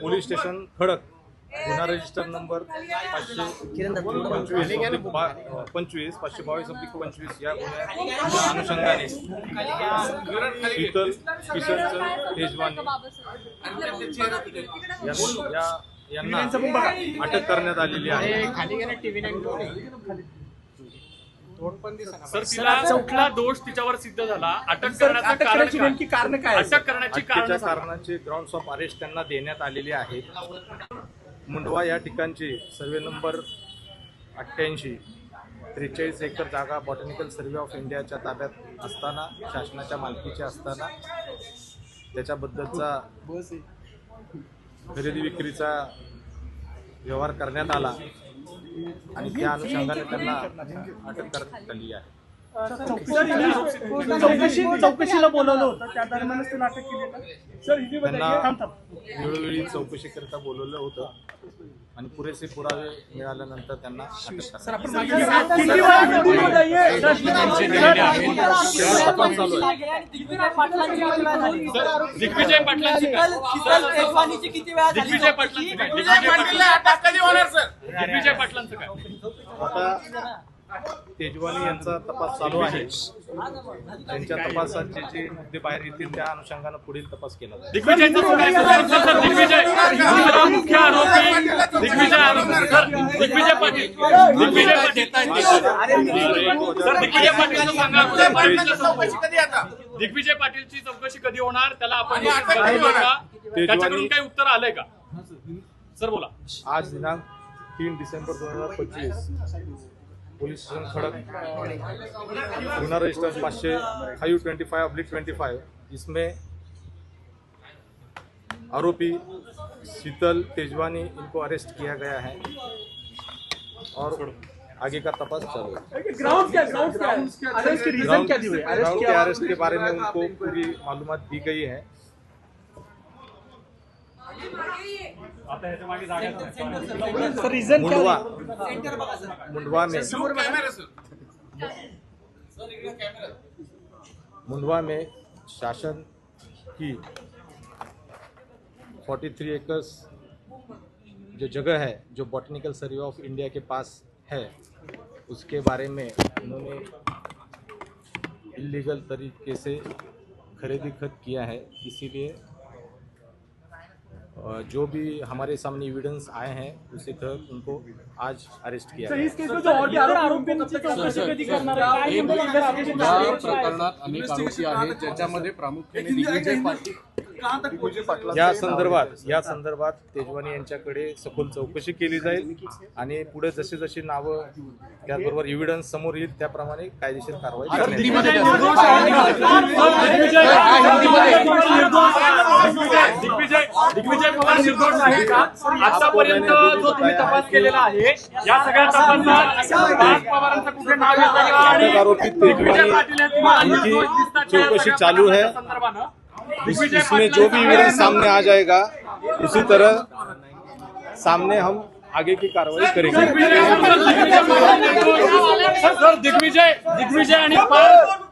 Police station खडक. गुन्हा register number पाचशे पंचवीस. बा- पंचवीस पाचशे बावीस अब्लिक पंचवीस या गुन्ह्याच्या अनुषंगाने. शीतल किशनचंद तेजवानी. या- या- यांना अटक करण्यात आलेली आहे. सर तिला कुठला दोष तिच्यावर सिद्ध झाला? अटक करण्याचं अटक कारण करण्याची काय? कारण काय आहे? अटक करण्याची कारण अटकेच्या कारणाचे ग्राउंड्स ऑफ अरेस्ट त्यांना देण्यात आलेले आहेत. मुंडवा या ठिकाणची सर्वे नंबर अठ्ठ्याऐंशी त्रेचाळीस एकर जागा बॉटॅनिकल सर्वे ऑफ इंडियाच्या ताब्यात असताना शासनाच्या मालकीची असताना त्याच्याबद्दलचा खरेदी विक्रीचा व्यवहार करण्यात आला. आणि त्या अनुषंगाने त्यांना अटक करण्यात आली आहे. चौकशी चौकशीला बोलवलं होतं. त्या दरम्यानच त्याला अटक केली का सर त्यांना वेळोवेळी चौकशीकरिता बोलवलं होतं आणि पुरेसे पुरावे मिळाल्यानंतर त्यांना दिग्विजय पाटलांची? किती वेळा दिग्विजय पाटलांचं काय दिग्विजय पाटलांचं काय आता तेजवानी यांचा तपास चालू आहे. त्यांच्या तपासात जे जे मुद्दे बाहेर येतील त्या अनुषंगानं पुढील तपास केला जाईल. दिग्विजयचं काय सर, सर, सर, दिग्विजय. दुसरा मुख्य आरोपी दिग्विजय आरोपी. सर दिग्विजय पाटील. दिग्विजय पाटील. सर दिग्विजय पाटीलचं चौकशी कधी होणार? त्याला आपण त्याच्याकडून काही उत्तर आलंय का? सर बोला. आज दिनांक तीन डिसेंबर दोन हजार पंचवीस. पोलीस स्टेशन खड़क गुना रजिस्टर पाचशे फाइव ट्वेंटी फाइव अब्लिक ट्वेंटी फाइव। इसमें आरोपी शीतल तेजवानी इनको अरेस्ट किया गया है। और आगे का तपास चालू है। ग्राउंड क्या ग्राउंड क्या है? अरेस्ट की रीजन क्या दी हुई अरेस्ट ग्राउंड के अरेस्ट के बारे में उनको पूरी मालूमात दी गई है। सर रीजन क्या मुंडवा मुंडवा में मुंडवा में शासन की 43 एकर्स जो जगह है जो बॉटनिकल सर्वे ऑफ़ इंडिया के पास है उसके बारे में उन्होंने इलीगल तरीके से खरीदी खत किया है। इसीलिए जो भी हमारे सामने एविडेंस आए हैं उसी तहत उनको आज अरेस्ट किया सर गया। इस केस में जो और भी आरोपी उनकी चौकशी कधी करणार आहे? काय नेमकं investigation या चालू आहे? प्रकरणात अनेक आरोपी आहेत ज्याच्यामध्ये प्रामुख्याने दिग्विजय पाटील दिग्विजय पाटला या संदर्भात या संदर्भात तेजवानी यांच्याकडे सखोल चौकशी केली जाईल आणि पुढे जशी जशी नावं त्याचबरोबर एव्हिडन्स समोर येईल त्याप्रमाणे कायदेशीर कारवाई दिग्विजय पवार निर्दोष आहे का आतापर्यंत जो तुम्ही तपास केलेला आहे या सगळ्या तपासात राज पवारांचं कुठे नाव येतं का? आणि अटक आरोपी दिग्विजय पाटील हे तुम्हाला इनकी निर्दोष दिसतात का या चौकशी सगळ्या चालू है संदर्भानं? इस- इसमें जो भी एविडेंस सामने आ जाएगा उसी तरह सामने हम आगे की कार्रवाई करेंगे सर दिग्विजय दिग्विजय आणि पार्थ